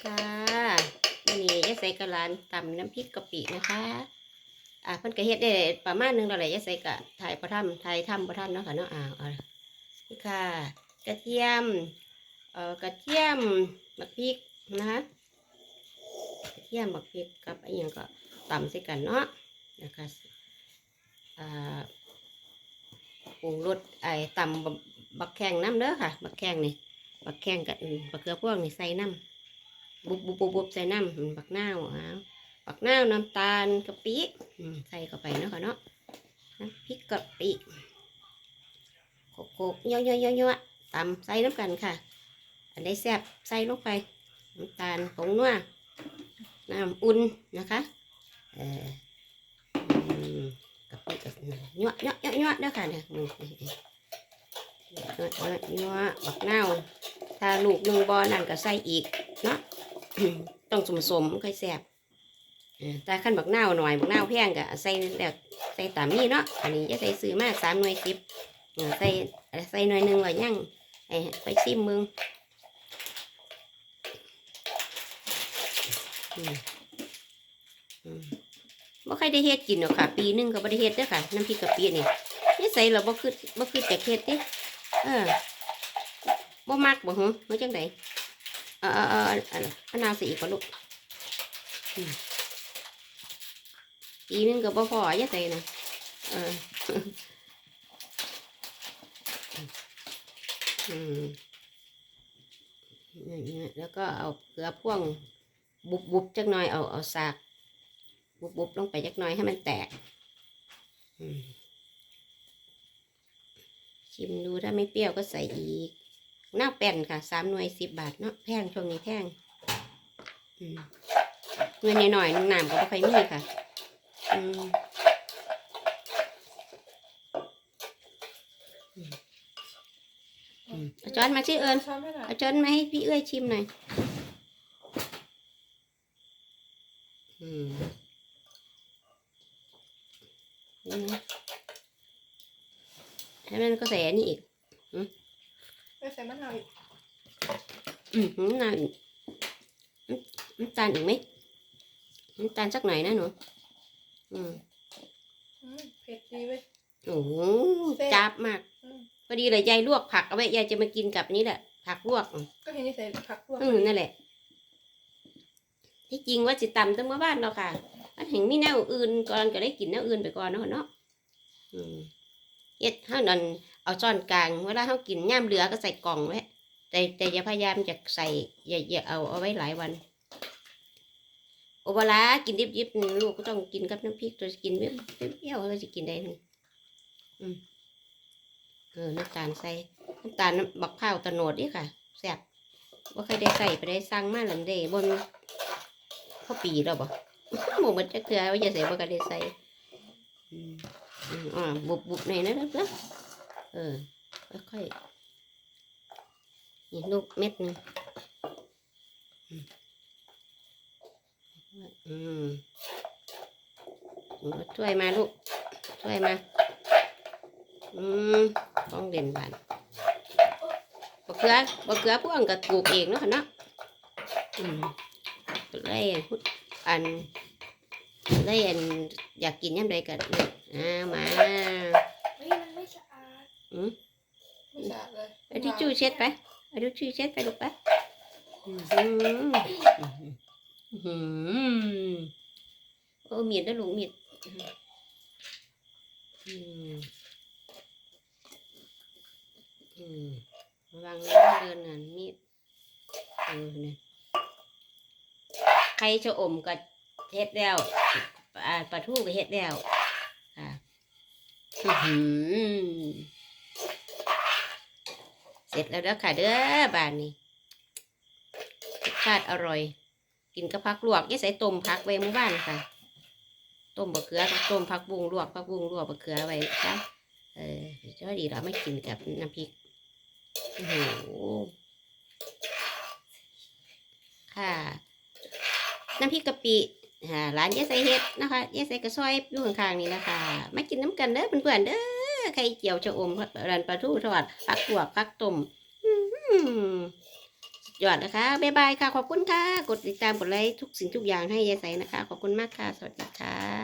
ค่ะวันนี้ยายใส่กะลานตำน้ำพริกกะปินะคะ อ่าเพิ่นก็เฮ็ดได้ประมาณหนึงแล้วแหละยายใส่กะถ่ายประทัถ่ายทำประทันเนาะค่ะเนาะอ่าเอานี่ค่ะ กระเทียม เอ่อกระเทียมบักพริกนะคะกระเทียมบักพริกกับอันยังก็ตำใส่กันเนาะนะคะอ่าปรุงรสไอ้ตำบักแข้งน้ำเด้อค่ะ บักแข้งนี่บักแข้งกับบักเกลือพวกนี่ใส่น้ำ บุบบุบบุบใส่น้ำบักหน้าวอ้าวบักหน้าวน้ำตาลกะปิใส่เข้าไปเนาะค่ะเนาะน้ำพริกกะปิโขกโขกย่อยๆย่อยๆตำใส่น้ำกันค่ะ อันใดแซ่บใส่ลงไปน้ำตาลผงนัวน้ำอุ่นนะคะเออกะปิกับยั่วยั่วยั่วยั่วเด้อค่ะเนี่ยอืมยั่วยั่วยั่วบักนาวถ้าลูกหนึ่งบอนั่นก็ใส่อีกเนาะ ต้องสมสมค่อยแซ่บแต่ขั้นบักนาหน่อยบักนาแพงก็ใส่แล้วใส่ตามนี้เนาะอันนี้จะใส่ซื้อมาสามหน่วยสิบใส่ใส่หน่วยหนึ่งไว้ยั่งไปซิมมึงอือบ่ใครได้เฮ็ดกินหรอกค่ะ ปีหนึงก็บ่ได้เฮ็ดเด้อค่ะน้ำพริกกะปินี่นี่ใส่เราบ่คือบ่คือจะเฮ็ดเด้เออบ่มักบ่หือเฮาจังได เออเออเอออันนนาวสิอีกบ่ลูกอืมปีนึงก็บ่พออย่าใส่นะเอออืมเนี่ยแล้วก็เอาเกลือพ่วงบุบบุบจักหน่อยเอาเอาสากบุบบุบลงไปจักหน่อยให้มันแตกชิมดูถ้าไม่เปรี้ยวก็ใส่อีก หน้าแป้นค่ะสามหน่วยสิบบาทเนาะแพงช่วงนี้แพงอืมเงินหน่อยๆน้ำก็ไม่ค่อยมีค่ะอืมอืมอืมเอาช้อนมาชื่อเอิญช้อนไม่หน่อยเอาช้อนมาให้พี่เอ้ยชิมหน่อยอืมนี่นะให้มันก็ใส่อันนี้อีก ไม่ใส่มะนาวอีกอืมน้ำตาลอีกน้ำน้ำตาลอีกไหมน้ำตาลสักหน่อยนะหนูอืมอืมเผ็ดดีเว้ย โอ้โหแซ่บจับมากอืม พอดีเลยยายลวกผักเอาไว้ยายจะมากินกับนี้แหละ ผักลวก ก็เห็นนี่ใส่ผักลวกอืมนั่นแหละ ที่จริงว่าจิตำตั้งเมื่อบ้านเราค่ะอันเห็นมีแนวอื่นก่อนก็ได้กินแนวอื่นไปก่อนเนาะเนาะอืมเฮ็ดห้านั่น เอาช้อนกลางเวลาเขากินย่ามเหลือก็ใส่กล่องไว้แต่แต่อย่าพยายามจะใส่อย่าอย่าเอาเอาไว้หลายวันโอเวลากินดิบๆนี่ลูกก็ต้องกินกับน้ำพริกตัวกินเปรี้ยวเราจะกินได้นี่อืมเออน้ำตาลใส่น้ำตาลบักพร้าวตะโนดนี่ค่ะแซ่บว่าใครได้ใส่ไปได้สั่งมาหลังเดบนเขาปีแล้วบ่หมูมันจะเกลือว่าจะใส่บ่ก็ได้ใส่อืมอ่าบุบบุบในอยนะนนะ เออ ค่อยๆนี่ลูกเม็ดนึงอืมอืมเอาถ้วยมาลูกถ้วยมา อืมต้องเด่นบานบะเขือบะเขือพวกกับปลูกเองเนาะเนาะอืมก็เลยพุดอันเลยอันอยากกินยำใดกันอ่ามา เฮ้ยมันไม่สะอาด อืม ไม่สะอาดเลย เช็ดไปเอาทิชชู่เช็ดไปลูกไปอืมอืมอืมโอ้มีดนะลูกมีดอืมอืมวังนะเดินน่ะมีดเออเนี่ยใครจะอมก็เฮ็ดแล้วปลาปลาทูก็เฮ็ดแล้วค่ะอื้อหือ เสร็จแล้วเด้อค่ะเด้อบานนี้ชาติอร่อย กินกับผักลวกยี่ใส่ต้มผักไว้หมู่บ้านค่ะต้มบะเขือต้มผักบุ้งลวกผักบุ้งลวกบะเขือไว้ค่ะเออจะดีเราไม่กินกับน้ำพริกโอ้โหค่ะ น้ำพริกกะปิอ่าร้านยายใส่เฮ็ดนะคะยายใส่กระซอยอยู่ข้างๆนี่นะคะ มากินน้ำกันเด้อเพื่อนๆเด้อ ไข่เจียวชะอมรันปลาทูทอดผักลวกผักต้มอื้อหือสุดยอดนะคะ บ๊ายบายค่ะ ขอบคุณค่ะ กดติดตาม กดไลค์ทุกสิ่งทุกอย่างให้ยายใสนะคะ ขอบคุณมากค่ะ สวัสดีค่ะ